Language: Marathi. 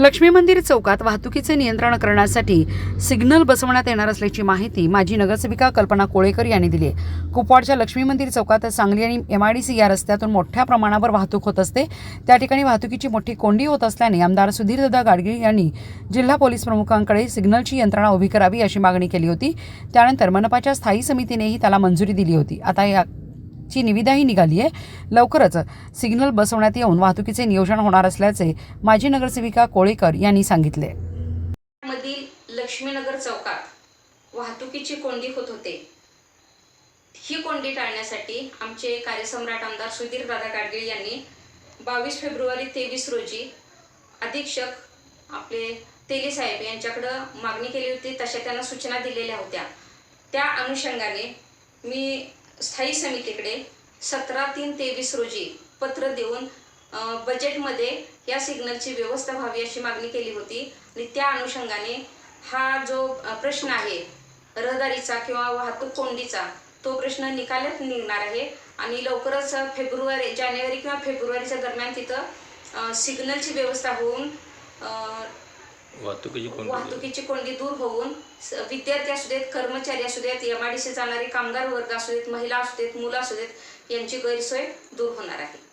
लक्ष्मी मंदिर चौकात वाहतुकीचे नियंत्रण करण्यासाठी सिग्नल बसवण्यात येणार असल्याची माहिती माजी नगरसेविका कल्पना कोळेकर यांनी दिली आहे. कुपवाडच्या लक्ष्मी मंदिर चौकात सांगली आणि एम आय डी सी या रस्त्यातून मोठ्या प्रमाणावर वाहतूक होत असते. त्या ठिकाणी वाहतुकीची मोठी कोंडी होत असल्याने आमदार सुधीरदादा गाडगीळ यांनी जिल्हा पोलीस प्रमुखांकडे सिग्नलची यंत्रणा उभी करावी अशी मागणी केली होती. त्यानंतर मनपाच्या स्थायी समितीनेही त्याला मंजुरी दिली होती. आता या ची निविदाही निघाली आहे. लवकरच सिग्नल बसवण्यात येऊन वाहतुकीचे नियोजन होणार असल्याचे माजी नगरसेविका कोळेकर यांनी सांगितले. मधील लक्ष्मीनगर चौकात वाहतुकीची कोंडी होत होते. ही कोंडी टाळण्यासाठी आमचे कार्यसम्राट आमदार सुधीर दादा गाडगीळ यांनी बावीस फेब्रुवारी तेवीस रोजी अधीक्षक आपले तेली साहेब यांच्याकडं मागणी केली होती. तशा त्यांना सूचना दिलेल्या होत्या. त्या अनुषंगाने मी स्थायी समितीकडे सतरा तीन तेवीस रोजी पत्र देऊन बजेटमध्ये या सिग्नलची व्यवस्था व्हावी अशी मागणी केली होती. आणि त्या अनुषंगाने हा जो प्रश्न आहे रहदारीचा किंवा वाहतूक कोंडीचा तो प्रश्न निकालात निघणार आहे. आणि लवकरच फेब्रुवारी जानेवारी किंवा फेब्रुवारीच्या दरम्यान तिथं सिग्नलची व्यवस्था होऊन वाहतुकीची वाहतुकीची कोंडी दूर होऊन स- विद्यार्थी असू देत कर्मचारी असू देत एम आय डी सी जाणारे कामगार वर्ग असू देत महिला असू देत मुलं असू देत यांची गैरसोय दूर होणार आहे.